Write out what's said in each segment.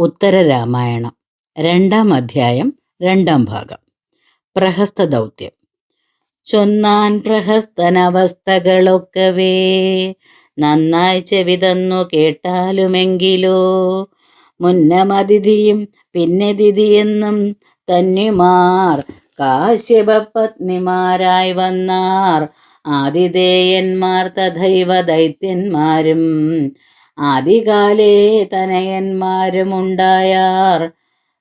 ഉത്തരരാമായണം. രണ്ടാം അധ്യായം രണ്ടാം ഭാഗം. പ്രഹസ്ത ദൗത്യം. ചൊന്നാൻ പ്രഹസ്തനവസ്ഥകളൊക്കവേ. നന്നായി ചെവിതന്നു കേട്ടാലുമെങ്കിലോ? മുന്നമതിഥിയും പിന്നെ ദിതിയെന്നും തന്നിമാർ. കാശ്യപ പത്നിമാരായി വന്നാർ. ആതിഥേയന്മാർ തഥൈവ ദൈത്യന്മാരും ആദികാലേ തനയന്മാരുമുണ്ടായാർ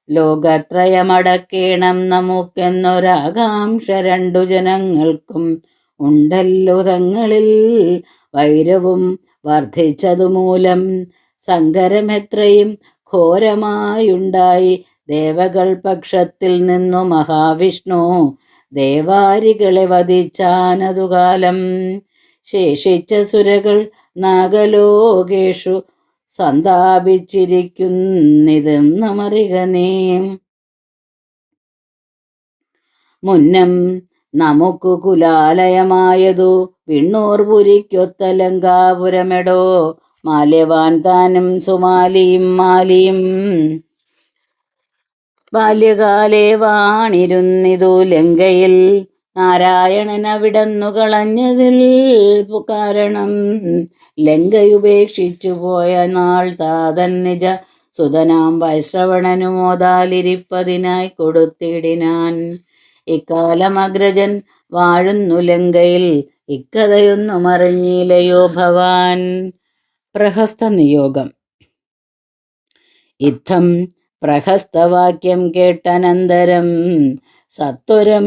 ലോകത്രയമടക്കേണം നമുക്കെന്നൊരാകാംക്ഷ രണ്ടു ജനങ്ങൾക്കും ഉണ്ടല്ലോ തങ്ങളിൽ. വൈരവും വർദ്ധിച്ചതുമൂലം സങ്കരമെത്രയും ഘോരമായുണ്ടായി. ദേവകൾ പക്ഷത്തിൽ നിന്നു മഹാവിഷ്ണു ദേവാരികളെ വധിച്ചാനതുകാലം. ശേഷിച്ച സുരകൾ നാഗലോകേഷു സന്താപിച്ചിരിക്കുന്നിതെന്ന് മറികനേ മുന്നം നമുക്കു കുലാലയമായതു വിണ്ണൂർ പുരിക്കൊത്ത ലങ്കാപുരമെടോ മാല്യവാൻ താനും സുമാലിയും മാലിയും. ബാല്യകാലേ വാണിരുന്നിതു ലങ്കയിൽ നാരായണൻ അവിടന്നു കളഞ്ഞതിൽ കാരണം ലങ്കയുപേക്ഷിച്ചു പോയ നാൾ താതൻ നിജ സുതനാം വൈശ്രവണനു മോതാലിരിപ്പതിനായി കൊടുത്തിടിനാൻ. ഇക്കാലം അഗ്രജൻ വാഴുന്നു ലങ്കയിൽ ഇക്കഥയൊന്നും അറിഞ്ഞില്ലയോ ഭവാൻ. പ്രഹസ്ത നിയോഗം. ഇത്തം പ്രഹസ്തവാക്യം കേട്ടനന്തരം സത്വരം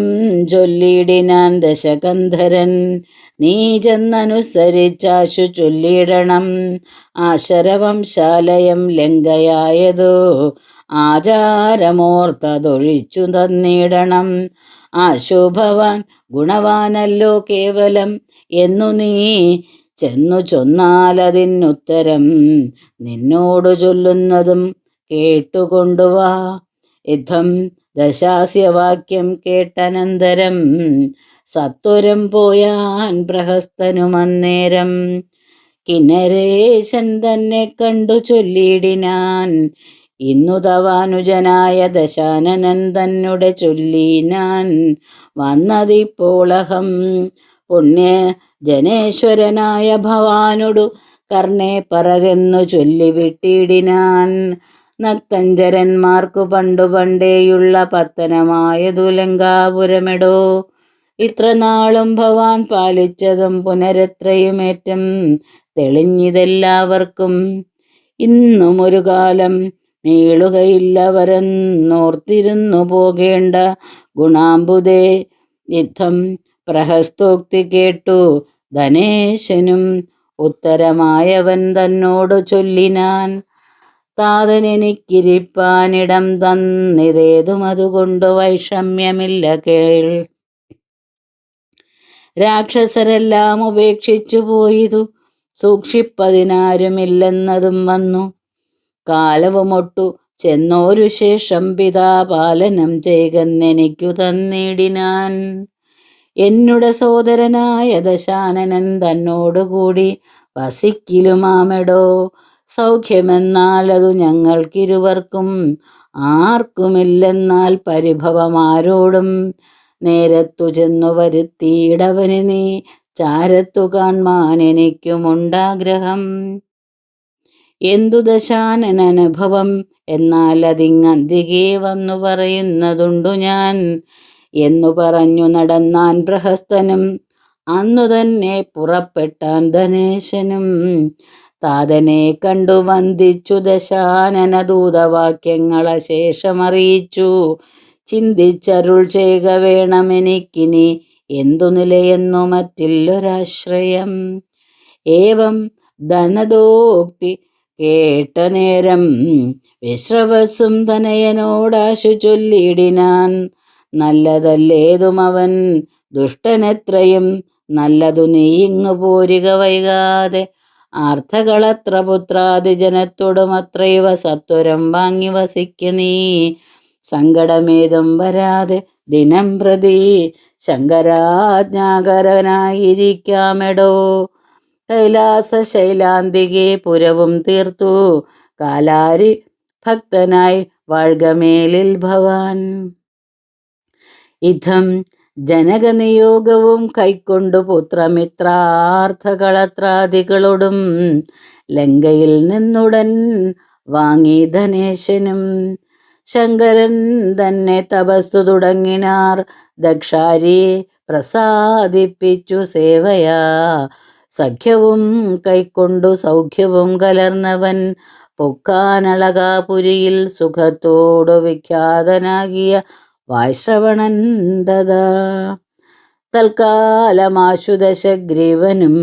ചൊല്ലിയിടിനാൻ ദശകന്ധരൻ. നീ ചെന്നനുസരിച്ചാശു ചൊല്ലിയിടണം ആശരവംശാലയം ലങ്കയായതോ ആചാരമോർത്തതൊഴിച്ചു തന്നിടണം. ആശുഭവാൻ ഗുണവാനല്ലോ കേവലം എന്നു നീ ചെന്നു ചൊന്നാലതിനുത്തരം നിന്നോടു ചൊല്ലുന്നതും കേട്ടുകൊണ്ടുവാ യുദ്ധം ദശാസ്യവാക്യം കേട്ടനന്തരം സത്വരം പോയാൻ പ്രഹസ്തനുമന്നേരം. കിന്നരേശൻ തന്നെ കണ്ടു ചൊല്ലിയിടിനാൻ. ഇന്നു തവാനുജനായ ദശാനനൻ തന്നെ ചൊല്ലിനാൻ വന്നതിപ്പോളഹം പുണ്യ ജനേശ്വരനായ ഭവാനുടു കർണേ പറകെന്നു ചൊല്ലിവിട്ടിടിനാൻ നക്തഞ്ചരന്മാർക്കു പണ്ടു പണ്ടേയുള്ള പത്തനമായതു ലങ്കാപുരമെടോ ഇത്ര നാളും ഭവാൻ പാലിച്ചതും പുനരത്രയുമേറ്റം തെളിഞ്ഞിതെല്ലാവർക്കും. ഇന്നും ഒരു കാലം നീളുകയില്ലവരെന്നോർത്തിരുന്നു പോകേണ്ട ഗുണാംബുദേ. യുദ്ധം പ്രഹസ്തോക്തി കേട്ടു. ധനേശനും ഉത്തരമായവൻ തന്നോട് ചൊല്ലിനാൻ താതനെനിക്കിരിപ്പാനിടം തന്നിതേതും അതുകൊണ്ട് വൈഷമ്യമില്ല കേൾ. രാക്ഷസരെല്ലാം ഉപേക്ഷിച്ചു പോയതു. സൂക്ഷിപ്പതിനാരുമില്ലെന്നതും വന്നു. കാലവുമൊട്ടു ചെന്നോരു ശേഷം പിതാപാലനം ചെയ്കെന്നെനിക്കു തന്നിടിനാൻ. എന്നുടെ സോദരനായ ദശാനനൻ തന്നോടുകൂടി വസിക്കിലുമാമെടോ. സൗഖ്യമെന്നാൽ അതു ഞങ്ങൾക്കിരുവർക്കും ആർക്കുമില്ലെന്നാൽ പരിഭവമാരോടും. നേരത്തു ചെന്നു വരുത്തിയിടവന് നീ ചാരത്തു കാൺമാൻ എനിക്കുമുണ്ടാഗ്രഹം എന്തു ദശാനനനുഭവം എന്നാൽ അതിങ്ങന്തികെ വന്നു പറയുന്നതുണ്ടു ഞാൻ. എന്നു പറഞ്ഞു നടന്നാൻ പ്രഹസ്തനും അന്നു തന്നെ പുറപ്പെട്ടാൻ ധനേശനും. താതനെ കണ്ടു വന്ദിച്ചു ദശാനന ദൂതവാക്യങ്ങളെ ശേഷമറിയിച്ചു. ചിന്തിച്ചരുൾ ചെയ്യുക വേണമെനിക്കിനി എന്തു നിലയെന്നു മറ്റില്ലൊരാശ്രയം. ഏവം ധനദോക്തി കേട്ട നേരം വിശ്രവസും തനയനോടാശു ചൊല്ലിയിടിനാൻ. നല്ലതല്ലേതും അവൻ ദുഷ്ടനെത്രയും നല്ലതു നീ ഇങ്ങു പോരുക വൈകാതെ ആർത്തകളത്ര പുത്രാദിജനത്തോടും അത്രൈവ സത്വരം വാങ്ങി വസിക്ക നീ. സങ്കടമേതും വരാതെ ദിനം പ്രതി ശങ്കരാജ്ഞാകരനായിരിക്കാമെടോ കൈലാസ ശൈലാന്തികെ പുരവും തീർത്തു. കാലാരി ഭക്തനായി വാഴ്കമേലിൽ ഭവാൻ. ഇതം ജനകനിയോഗവും കൈക്കൊണ്ടു പുത്രമിത്രാർത്ഥകളത്രാദികളോടും ലങ്കയിൽ നിന്നുടൻ വാങ്ങി ധനേശനും ശങ്കരൻ തന്നെ തപസ്സു തുടങ്ങിനാർ. ദക്ഷാരി പ്രസാദിപ്പിച്ചു സേവയാ. സഖ്യവും കൈക്കൊണ്ടു സൗഖ്യവും കലർന്നവൻ പൊക്കാനളകാപുരിയിൽ സുഖത്തോടു വിഖ്യാതനാകിയ വാശ്രവണൻ തഥാ തൽക്കാലമാശുദശഗ്രീവനും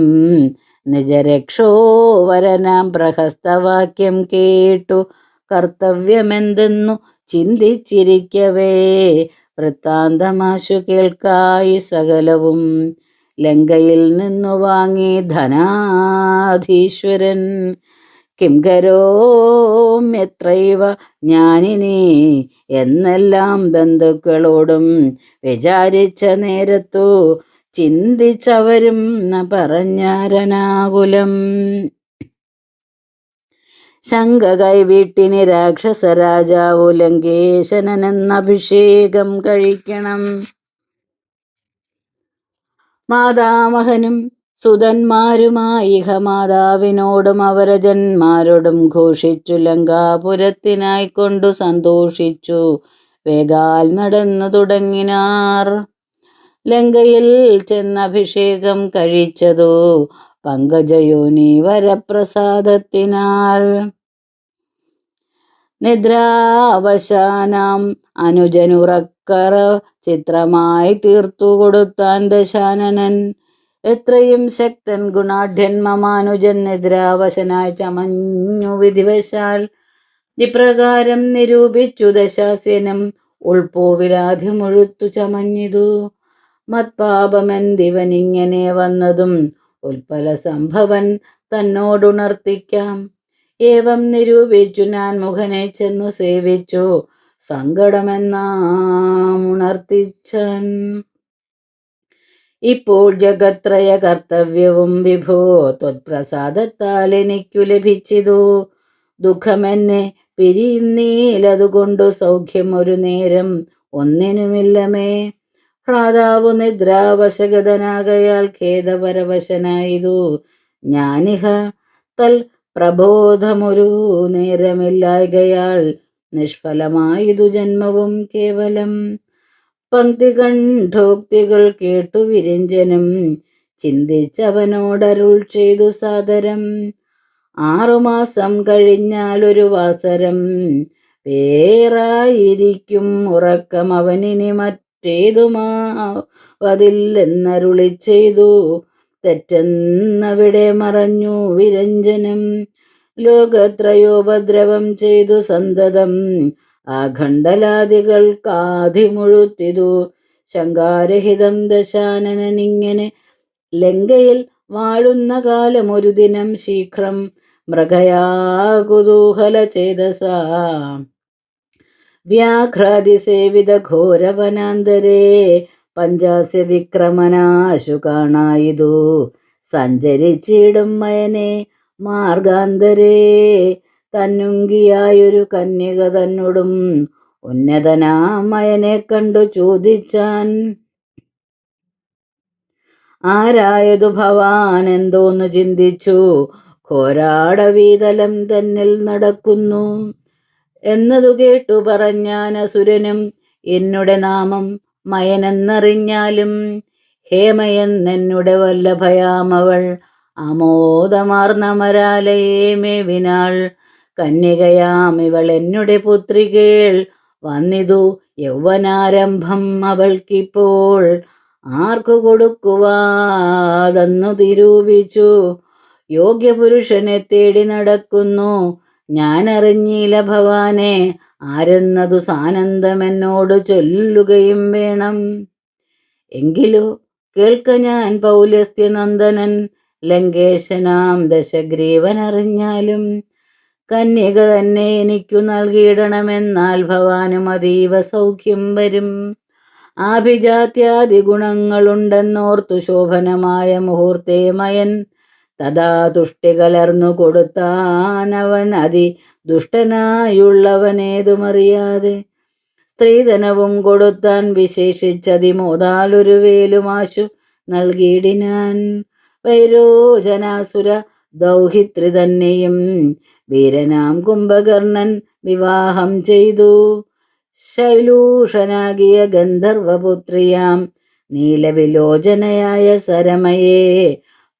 നിജരക്ഷോവരനാം പ്രഹസ്തവാക്യം കേട്ടു. കർത്തവ്യമെന്തെന്നു ചിന്തിച്ചിരിക്കവേ. വൃത്താന്തമാശു കേൾക്കായി സകലവും ലങ്കയിൽ നിന്നു വാങ്ങി ധനാധീശ്വരൻ. കിം കരോമ്യത്രൈവ ഞാനിനി എന്നെല്ലാം ബന്ധുക്കളോടും വിചാരിച്ച നേരത്തു ചിന്തിച്ചവരും പറഞ്ഞാരനാകുലം. ശങ്ക കൈവീട്ടിന് രാക്ഷസ രാജാവു ലങ്കേശനെന്ന അഭിഷേകം കഴിക്കണം. മാതാമഹനും സുതന്മാരുമായി അവര ജന്മാരോടും ഘോഷിച്ചു ലങ്കാപുരത്തിനായി കൊണ്ടു സന്തോഷിച്ചു. വേഗാൽ നടന്നു തുടങ്ങിനാർ. ലങ്കയിൽ ചെന്നഭിഷേകം കഴിച്ചതോ. പങ്കജയോനി വരപ്രസാദത്തിനാൽ നിദ്രാവശാനാം അനുജനുറക്കറ ചിത്രമായി തീർത്തു കൊടുത്താൻ ദശാനനൻ. എത്രയും ശക്തൻ ഗുണാഢ്യൻ മമാനുജനെതിരാവശനായി ചമഞ്ഞു വിധിവശാൽ ഇപ്രകാരം നിരൂപിച്ചു ദശാസ്യനും ഉൾപോവിലാധി മുഴുത്തു ചമഞ്ഞിതു. മത്പാപമെന്തിവനിങ്ങനെ വന്നതും ഉൽപ്പല സംഭവൻ തന്നോടുണർത്തിക്കാം. ഏവം നിരൂപിച്ചു ഞാൻ മുഖനെ ചെന്നു സേവിച്ചു. സങ്കടമെന്നാം ഉണർത്തിച്ചാൻ ഇപ്പോൾ ജഗത്രയ കർത്തവ്യവും വിഭോ ത്വത്പ്രസാദത്താൽ എനിക്കു ലഭിച്ചിതു. ദുഃഖമെന്നെ പിരിയുന്നീലതുകൊണ്ടു സൗഖ്യം ഒരു നേരം ഒന്നിനുമില്ലമേ. ഭ്രാതാവു നിദ്രാവശഗതനാകയാൽ ഖേദപരവശനായതു. ഞാനിഹ തൽ പ്രബോധമൊരു നേരമില്ലായകയാൽ നിഷ്ഫലമായതു ജന്മവും കേവലം പങ്ക്തികണ്ഠോക്തികൾ കേട്ടു വിരഞ്ജനം. ചിന്തിച്ചവനോടരുൾ ചെയ്തു സാദരം. ആറുമാസം കഴിഞ്ഞാൽ ഒരു വാസരം. വേറായിരിക്കും ഉറക്കം. അവനിനി മറ്റേതുമാവതില്ലെന്നരുളി ചെയ്തു. തെറ്റെന്നവിടെ മറഞ്ഞു വിരഞ്ജനം. ലോകത്രയോപദ്രവം ചെയ്തു സന്തതം. ആഖണ്ഡലാദികൾക്കാധിമുഴുത്തിതു ശങ്കാരഹിതം ദശാനനിങ്ങനെ ലങ്കയിൽ വാഴുന്ന കാലം ഒരു ദിനം ശീഘ്രം മൃഗയാകുതൂഹല ചേതസ. വ്യാഘ്രാതിസേവിത ഘോരവനാന്തരേ പഞ്ചാസ്യ വിക്രമനാശു കാണായിതു. സഞ്ചരിച്ചിടും മയനെ മാർഗാന്തരേ തന്നുങ്കിയായൊരു കന്യക തന്നോടും ഉന്നതനാമയനെ കണ്ടു ചോദിച്ചാൻ. ആരായതു ഭവാൻ എന്തോന്ന് ചിന്തിച്ചു? ഘോരാടവീതലം തന്നിൽ നടക്കുന്നു. എന്നതു കേട്ടു പറഞ്ഞാൻ അസുരനും എന്നുടെ നാമം മയനെന്നറിഞ്ഞാലും ഹേമയെന്നെന്നുടെ വല്ലഭയാമവൾ ആമോദമാർന്നമരാലയേ മേവിനാൾ കന്യകയാം ഇവൾ എന്നുടെ പുത്രികേൾ വന്നിതു യൗവനാരംഭം അവൾക്കിപ്പോൾ ആർക്കു കൊടുക്കുവാതെന്നു തിരൂപിച്ചു. യോഗ്യപുരുഷനെ തേടി നടക്കുന്നു. ഞാനറിഞ്ഞില്ല ഭവാനെ ആരെന്നതു സാനന്ദമെന്നോട് ചൊല്ലുകയും വേണം. എങ്കിലോ കേൾക്ക ഞാൻ പൗലസ്ത്യനന്ദനൻ ലങ്കേശനാം ദശഗ്രീവൻ അറിഞ്ഞാലും കന്യക തന്നെ എനിക്കു നൽകിയിടണമെന്നാൽ ഭവാനും അതീവ സൗഖ്യം വരും. ആഭിജാത്യാദി ഗുണങ്ങളുണ്ടെന്നോർത്തു ശോഭനമായ മുഹൂർത്തേ മയൻ. തഥാ തുഷ്ടി കലർന്നു കൊടുത്താനവൻ അതി ദുഷ്ടനായുള്ളവനേതുമറിയാതെ. സ്ത്രീധനവും കൊടുത്താൻ വിശേഷിച്ചതിമോതാലൊരു വേലുമാശു നൽകിയിടിനാൻ. വൈരോചനാസുര ദൗഹിത്രി തന്നെയും വീരനാം കുംഭകർണൻ വിവാഹം ചെയ്തു. ശൈലൂഷനാകിയ ഗന്ധർവപുത്രിയാം നീലവിലോചനയായ സരമയെ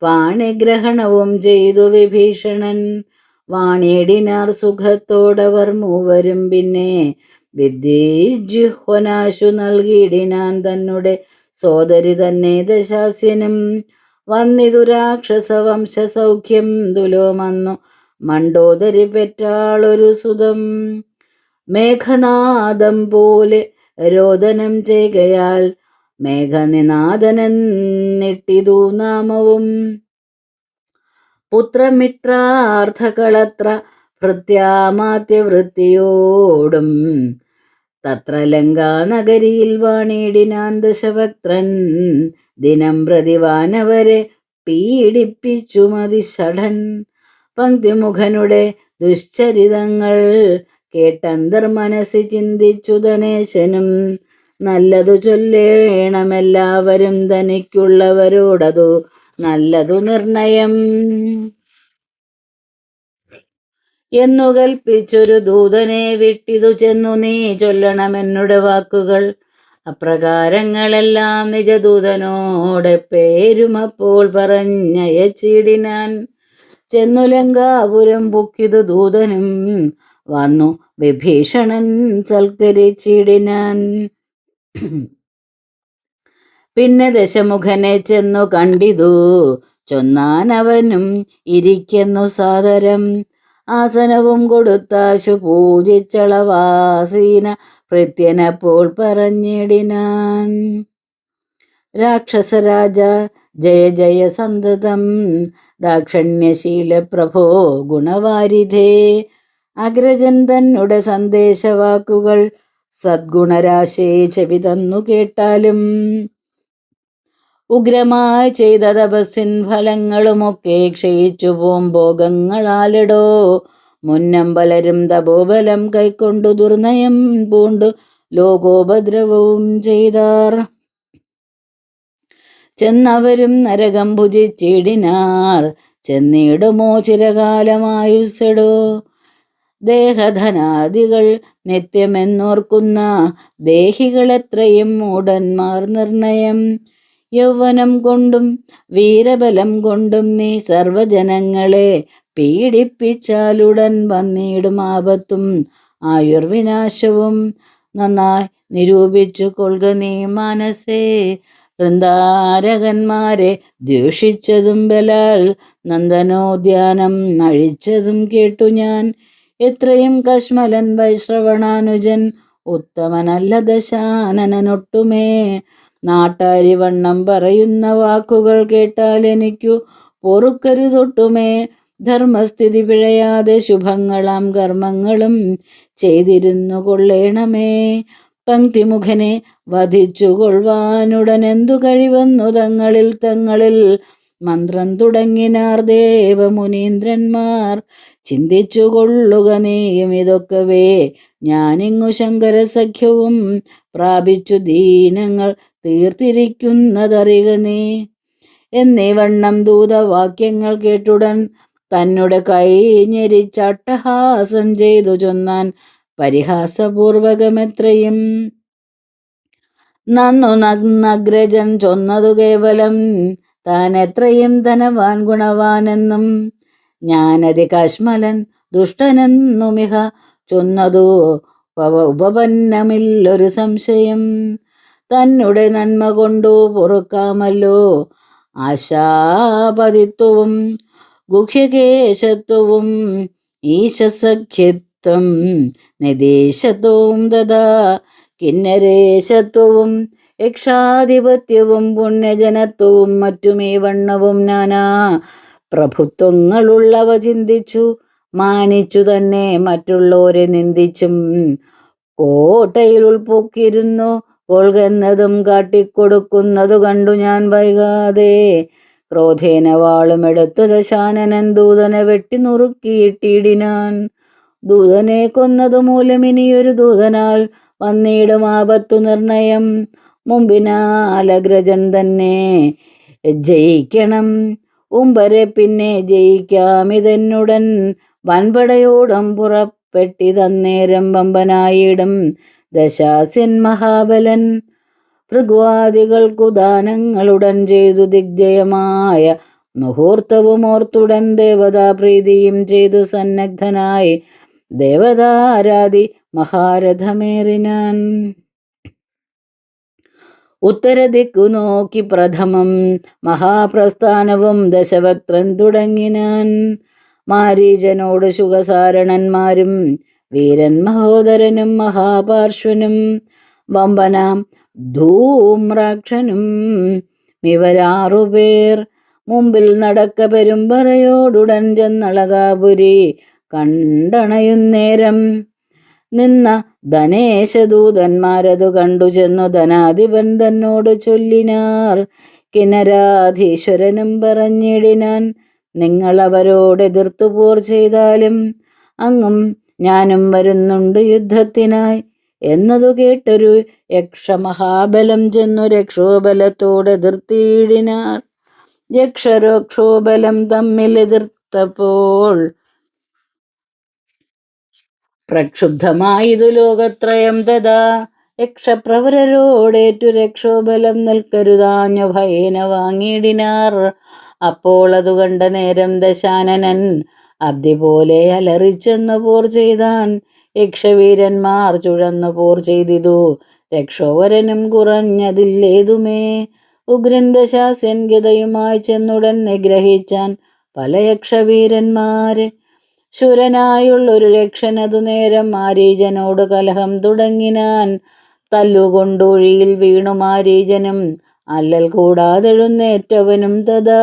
പാണിഗ്രഹണവും ചെയ്തു വിഭീഷണൻ. വാണിയിടിനാർ സുഖത്തോടവർ മൂവരും പിന്നെ വിദ്യജുഹ്വനാശു നൽകിയിടിനാൻ തന്നെ സോദരി തന്നെ ദശാസ്യനും. വന്നിതു രാക്ഷസ ദുലോമന്നു മണ്ടോദരി പെറ്റാളൊരു സുതം. മേഘനാദം പോലെ രോദനം ചെയ്യയാൽ മേഘനിനാദനെന്നിട്ടിതു നാമവും. പുത്രമിത്രാർത്ഥകളത്ര ഭൃത്യാമാത്യവൃത്തിയോടും തത്ര ലങ്കാനഗരിയിൽ വാണിയിടിനാൻ ദശഭക്തൻ ദിനം പ്രതിവാനവരെ പീഡിപ്പിച്ചു മതിഷഠൻ പങ്ക്തിമുഖനുടെ ദുശ്ചരിതങ്ങൾ കേട്ടന്തർ മനസ്സി ചിന്തിച്ചു ധനേശനും നല്ലതു ചൊല്ലേണമെല്ലാവരും തനിക്കുള്ളവരോടതു നല്ലതു നിർണയം. എന്നു കൽപ്പിച്ചൊരു ദൂതനെ വിട്ടിതു ചെന്നു നീ ചൊല്ലണമെന്നുടെ വാക്കുകൾ. അപ്രകാരങ്ങളെല്ലാം നിജദൂതനോടെ പേരുമപ്പോൾ പറഞ്ഞയച്ചിടിനാൻ. ചെന്നു ലങ്കാപുരം പൊക്കിതു ദൂതനും വന്നു വിഭീഷണൻ സൽക്കരിച്ചിടിനാൻ. പിന്നെ ദശമുഖനെ ചെന്നു കണ്ടിതു. ചൊന്നാനവനും ഇരിക്കുന്നു സാദരം. ആസനവും കൊടുത്താശു പൂജിച്ചളവാസീന ഭൃത്യനപ്പോൾ പറഞ്ഞിടിനാൻ. രാക്ഷസരാജ ജയ ജയ സന്തതം ദാക്ഷണ്യശീല പ്രഭോ ഗുണവാരിധേ. അഗ്രജൻ തന്നുടെ സന്ദേശവാക്കുകൾ സദ്ഗുണരാശേ ചെവി തന്നു കേട്ടാലും ഉഗ്രമായി ചെയ്ത തപസ്സിൻ ഫലങ്ങളുമൊക്കെ ക്ഷയിച്ചു പോം ഭോഗങ്ങളാലിടോ. മുന്നം പലരും തപോബലം കൈക്കൊണ്ടു ദുർനയം പൂണ്ടു ലോകോപദ്രവവും ചെയ്താർ. ചെന്നവരും നരകം ഭുജിച്ചിടിനാർ. ചെന്നിടുമോ ചിരകാലമായുസെടോ ദേഹധനാദികൾ നിത്യമെന്നോർക്കുന്ന ദേഹികളെത്രയും മൂടന്മാർ നിർണയം. യൗവനം കൊണ്ടും വീരബലം കൊണ്ടും നീ സർവജനങ്ങളെ പീഡിപ്പിച്ചാലുടൻ വന്നിടും ആപത്തും. ആയുർവിനാശവും നന്നായി നിരൂപിച്ചു കൊള്ളുക നീ മനസ്സേ. വൃന്ദാരകന്മാരെ ദ്വേഷിച്ചതും ബലാൽ നന്ദനോദ്യാനം അഴിച്ചതും കേട്ടു ഞാൻ. എത്രയും കശ്മലൻ വൈശ്രവണാനുജൻ ഉത്തമനല്ല ദശാനനൊട്ടുമേ നാട്ടാരി വണ്ണം പറയുന്ന വാക്കുകൾ കേട്ടാൽ എനിക്കു പൊറുക്കരുതൊട്ടുമേ ധർമ്മസ്ഥിതി പിഴയാതെ ശുഭങ്ങളാം കർമ്മങ്ങളും ചെയ്തിരുന്നു കൊള്ളേണമേ. പങ്ക്തിമുഖനെ വധിച്ചു കൊള്ളുവാനുടനെന്തു കഴിവന്നു തങ്ങളിൽ തങ്ങളിൽ? മന്ത്രം തുടങ്ങിനാർ ദേവമുനീന്ദ്രന്മാർ. ചിന്തിച്ചു കൊള്ളുക നീയും ഇതൊക്കവേ. ഞാനിങ്ങു ശങ്കര സഖ്യവും പ്രാപിച്ചു ദീനങ്ങൾ തീർത്തിരിക്കുന്നതറിക നീ. എന്നീ വണ്ണം ദൂതവാക്യങ്ങൾ കേട്ടുടൻ തന്നെ കൈ ഞെരിച്ചട്ടഹാസം ചെയ്തു ചൊന്നാൻ പരിഹാസപൂർവകമെത്രയും. നന്നു നഗ്നഗ്രജൻ ചൊന്നതു കേവലം താൻ എത്രയും ധനവാൻ ഗുണവാനെന്നും ഞാനതി കശ്മലൻ ദുഷ്ടനെന്നുമിഹ ചൊന്നതു ഉപപന്നമില്ലൊരു സംശയം. തന്നെ നന്മ കൊണ്ടു പൊറുക്കാമല്ലോ. ആശാപതിത്വവും ഗുഹ്യകേശത്വവും ഈശസഖ്യത്വം നിദേശത്വവും തഥാ കിന്നരേശത്വവും യക്ഷാധിപത്യവും പുണ്യജനത്വവും മറ്റുമേ വണ്ണവും നാനാ പ്രഭുത്വങ്ങളുള്ളവ ചിന്തിച്ചു മാനിച്ചു തന്നെ മറ്റുള്ളവരെ നിന്ദിച്ചും കോട്ടയിൽ ഉൾപ്പൊക്കിയിരുന്നു കൊൾകെന്നതും കാട്ടിക്കൊടുക്കുന്നതു കണ്ടു ഞാൻ വൈകാതെ. ക്രോധേന വാളുമെടുത്തു ദശാനനൻ ദൂതനെ വെട്ടി നുറുക്കിയിട്ടിടിനാൻ. ദൂതനെ കൊന്നതു മൂലം ഇനിയൊരു ദൂതനാൽ വന്നിടും ആപത്തു നിർണയം. മുമ്പിനാലഗ്രജൻ തന്നെ ജയിക്കണം. ഉമ്പരെ പിന്നെ ജയിക്കാമിതെന്നുടൻ വൻപടയോടം പുറപ്പെട്ടിതന്നേരം വമ്പനായിടും. ദശാസ്യൻ മഹാബലൻ ഭൃഗ്വാദികൾക്കു ദാനങ്ങളുടൻ ചെയ്തു ദിഗ്ജയമായ മുഹൂർത്തവും ഓർത്തുടൻ ദേവതാപ്രീതിയും ചെയ്തു സന്നദ്ധനായി ദേവതാരാധി മഹാരഥമേറിനാൻ. ഉത്തരദിക്കു നോക്കി പ്രഥമം മഹാപ്രസ്ഥാനവും ദശവക്ത്രൻ തുടങ്ങിനാൻ. മാരീജനോട് ശുഖസാരണന്മാരും വീരൻ മഹോദരനും മഹാപാർശ്വനും വമ്പനാം ധൂമ്രാക്ഷനും. ഇവരാറുപേർ മുമ്പിൽ നടക്ക പെരുമ്പറയോടുടൻ ചെന്നളകാപുരി കണ്ടണയുന്നേരം നിന്ന ധനേശദൂതന്മാരതു കണ്ടു ചെന്നു ധനാധിപൻ തന്നോട് ചൊല്ലിനാർ. കിനരാധീശ്വരനും പറഞ്ഞിടിനാൻ നിങ്ങൾ അവരോട് ചെയ്താലും അങ്ങും ഞാനും വരുന്നുണ്ട് യുദ്ധത്തിനായി. എന്നതു കേട്ടൊരു യക്ഷമഹാബലം ചെന്നു രക്ഷോബലത്തോടെ എതിർത്തിയിടിനാർ യക്ഷരോക്ഷോബലം തമ്മിൽ എതിർത്തപ്പോൾ പ്രക്ഷുബ്ധമായതു ലോകത്രയം തഥാ. യക്ഷപ്രവരരോടേറ്റു രക്ഷോബലം നിൽക്കരുതാഞ്ഞു ഭയേന വാങ്ങിയിടിനാർ അപ്പോൾ അതു കണ്ട നേരം ദശാനനൻ അലറിച്ചെന്ന് അലറിച്ചെന്നു പോർ ചെയ്താൻ യക്ഷവീരന്മാർ ചുഴന്നു പോർ ചെയ്തിതു. രക്ഷോവരനും കുറഞ്ഞതില്ലേതുമേ ഉഗ്രൻ ദശാസ്യൻ ഗതയുമായി ചെന്നുടൻ നിഗ്രഹിച്ചാൻ പല യക്ഷവീരന്മാരെ ശുരനായുള്ളൊരു രക്ഷനതു നേരം മാരീജനോട് കലഹം തുടങ്ങിനാൻ തല്ലുകൊണ്ടൊഴിയിൽ വീണു മാരീജനും അല്ലൽ കൂടാതെഴുന്നേറ്റവനും തഥാ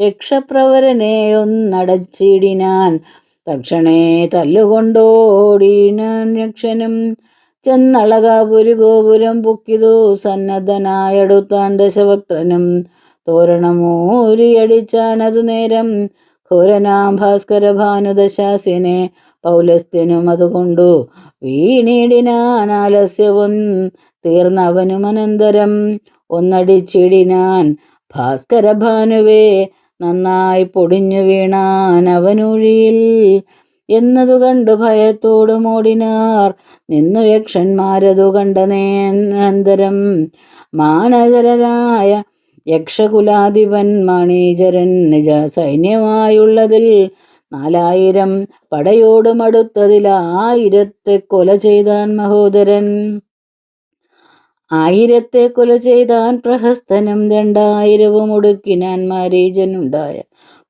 യക്ഷപ്രവരനെ ഒന്നടച്ചിടിനാൻ. തക്ഷണേ തല്ലുകൊണ്ടോടിനാൻ യക്ഷനും. ചെന്നളകാപുരി ഗോപുരം പൊക്കിതു സന്നദ്ധനായടുത്താൻ ദശവക്ത്രനും തോരണമൂരിയടിച്ചാൻ അതു നേരം ഘോരനാം ഭാസ്കര ഭാനുദശാസ്യനെ പൗലസ്ത്യനും അതുകൊണ്ടു. അനന്തരം ഒന്നടിച്ചിടിനാൻ ഭാസ്കര ഭാനുവേ നന്നായി പൊടിഞ്ഞു വീണാൻ അവനൊഴിയിൽ. എന്നതു കണ്ടു ഭയത്തോടു മോടിനാർ. നിന്നു യക്ഷന്മാരതു കണ്ട നേനന്തരം മാനചരനായ യക്ഷകുലാധിപൻ മണീചരൻ നിജ സൈന്യമായുള്ളതിൽ നാലായിരം പടയോടും ആയിരത്തെ കൊല ചെയ്താൻ മഹോദരൻ. ആയിരത്തെ കൊല ചെയ്താൻ പ്രഹസ്തനും രണ്ടായിരവും ഒടുക്കിനാൻ മാരീജനുണ്ടായ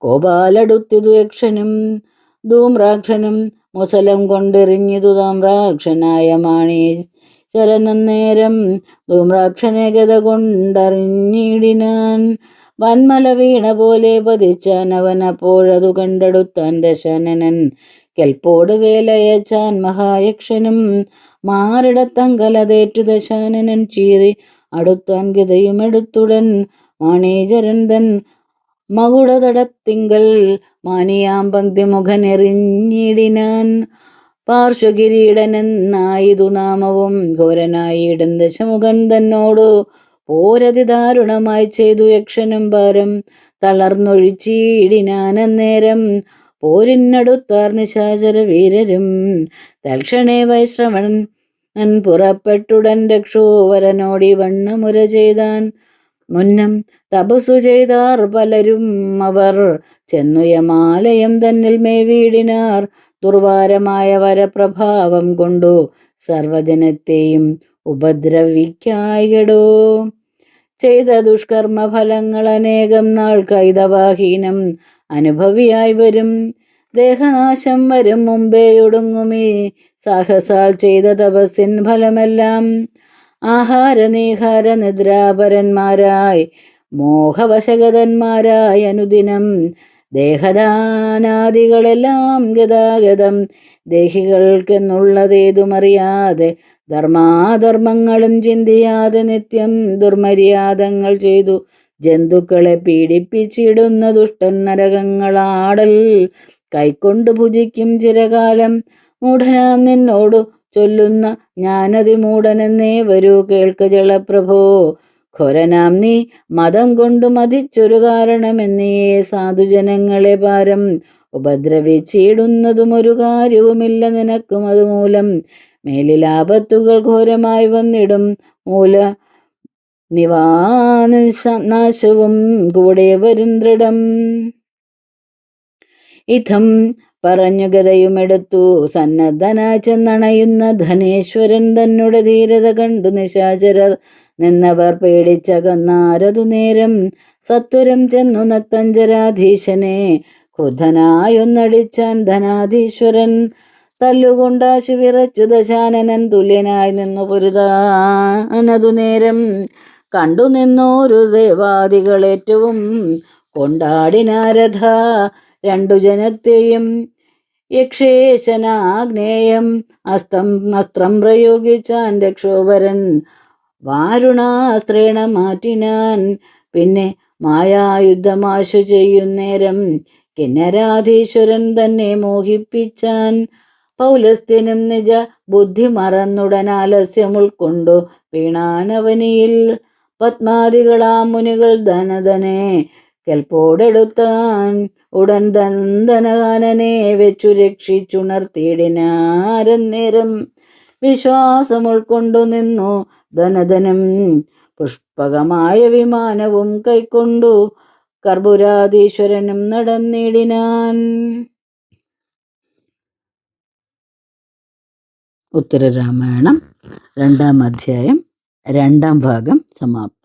കോപാലടുത്തിതു യക്ഷനും ധൂമ്രാക്ഷനും മുസലം കൊണ്ടെറിഞ്ഞിതു താമ്രാക്ഷനായ മാണി ചലനന്നേരം ധൂമ്രാക്ഷനെ ഗത കൊണ്ടറിഞ്ഞിടിനാൻ വന്മല വീണ പോലെ പതിച്ചാൻ അവൻ അപ്പോഴതു കണ്ടെടുത്താൻ ദശനനൻ കെൽപ്പോട് വേലയച്ചാൻ മഹായക്ഷനും മാറിടത്തങ്കലതേറ്റു ദശാനനൻ ചീറി അടുത്താൻ അങ്കിതയും എടുത്തുടൻ മാണേജരന്തൻ തൻ മകുടതടത്തിങ്കൽ മാനിയാം പങ്ക്തി മുഖനെറിഞ്ഞിടിനാൻ പാർശ്വകിരീടനെന്നായിതു നാമവും ഘോരനായിടൻ ദശമുഖൻ തന്നോടു പോരതി ദാരുണമായി ചെയ്തു യക്ഷനും ഭാരം തളർന്നൊഴിച്ചിടിനാനന്നേരം പോരിനടുത്താർ നിശാചര വീരരും തൽക്ഷണേ വൈശ്രവണൻ പുറപ്പെട്ടുടൻ രക്ഷോവരനോടി വണ്ണമുര ചെയ്താൻ മുന്നം തപസ്സു ചെയ്താർ പലരും അവർ. ചെന്നുയമാലയം തന്നിൽ മേവീടിനാർ. ദുർവാരമായ വരപ്രഭാവം കൊണ്ടു സർവജനത്തെയും ഉപദ്രവിക്കായിടോ ചെയ്ത ദുഷ്കർമ്മ ഫലങ്ങൾ അനേകം നാൾ കൈതവാഹീനം അനുഭവിയായി വരും. ദേഹനാശം വരും മുമ്പേ ഒടുങ്ങുമേ സാഹസാൽ ചെയ്ത തപസ്സിൻ ഫലമെല്ലാം. ആഹാര നീഹാര നിദ്രാപരന്മാരായി മോഹവശഗതന്മാരായി അനുദിനം ദേഹദാനാദികളെല്ലാം ഗതാഗതം. ദേഹികൾക്കെന്നുള്ളതേതുമറിയാതെ ധർമാധർമ്മങ്ങളും ചിന്തിയാതെ നിത്യം ദുർമര്യാദങ്ങൾ ചെയ്തു ജന്തുക്കളെ പീഡിപ്പിച്ചിടുന്ന ദുഷ്ടൻ നരകങ്ങളാടൽ. കൈക്കൊണ്ട് ഭുജിക്കും ചിരകാലം. മൂഢനാ നിന്നോടു ചൊല്ലുന്ന ഞാനതിമൂടനെന്നേ വരൂ കേൾക്ക ജളപ്രഭോ ഘോരനാം നീ മതം കൊണ്ട് മതിച്ചൊരു കാരണമെന്നേ സാധുജനങ്ങളെ ഭാരം ഉപദ്രവിച്ചിടുന്നതും ഒരു കാര്യവുമില്ല നിനക്കും അതുമൂലം. മേലിലാപത്തുകൾ ഘോരമായി വന്നിടും. മൂല നിവാനാശവും കൂടെ വരും ദൃഢം. ഇഥം പറഞ്ഞു ഗതയുമെടുത്തു സന്നദ്ധന ചെന്നണയുന്ന ധനേശ്വരൻ തന്നെ ധീരത കണ്ടു. നിശാചരർ നിന്നവർ പേടിച്ചകന്നാരതു നേരം സത്വരം ചെന്നു. നക്തഞ്ചരാധീശനെ ക്രുദ്ധനായൊന്നടിച്ചാൻ ധനാധീശ്വരൻ തല്ലുകൊണ്ടാശു വിറച്ചു ദശാനനൻ തുല്യനായി നിന്നു പൊരുതാനതു നേരം കണ്ടു നിന്നോരു ദേവാദികളേറ്റവും കൊണ്ടാടിനാരഥ. രണ്ടു ജനത്തെയും യക്ഷേശനാഗ്നേയം അസ്തം അസ്ത്രം പ്രയോഗിച്ചാൻ രക്ഷോവരൻ വാരുണാസ്ത്രേണ മാറ്റിനാൻ. പിന്നെ മായായുദ്ധമാശു ചെയ്യുന്നേരം കിന്നരാധീശ്വരൻ തന്നെ മോഹിപ്പിച്ചാൻ. പൗലസ്ത്യനും നിജ ബുദ്ധി മറന്നുടൻ ആലസ്യം ഉൾക്കൊണ്ടു വീണാനവനിയിൽ പത്മാദികളാ മുനികൾ ധനധനെ കെൽപ്പോടെടുത്താൻ ഉടൻ ദന്തനകാനനെ വെച്ചു രക്ഷിച്ചുണർത്തിയിടിനാരന്നേരം വിശ്വാസം ഉൾക്കൊണ്ടു നിന്നു. ധനധനം പുഷ്പകമായ വിമാനവും കൈക്കൊണ്ടു കർപ്പുരാധീശ്വരനും നടന്നിടിനാൻ. ഉത്തരരാമായണം രണ്ടാം അധ്യായം രണ്ടാം ഭാഗം സമാപ്തി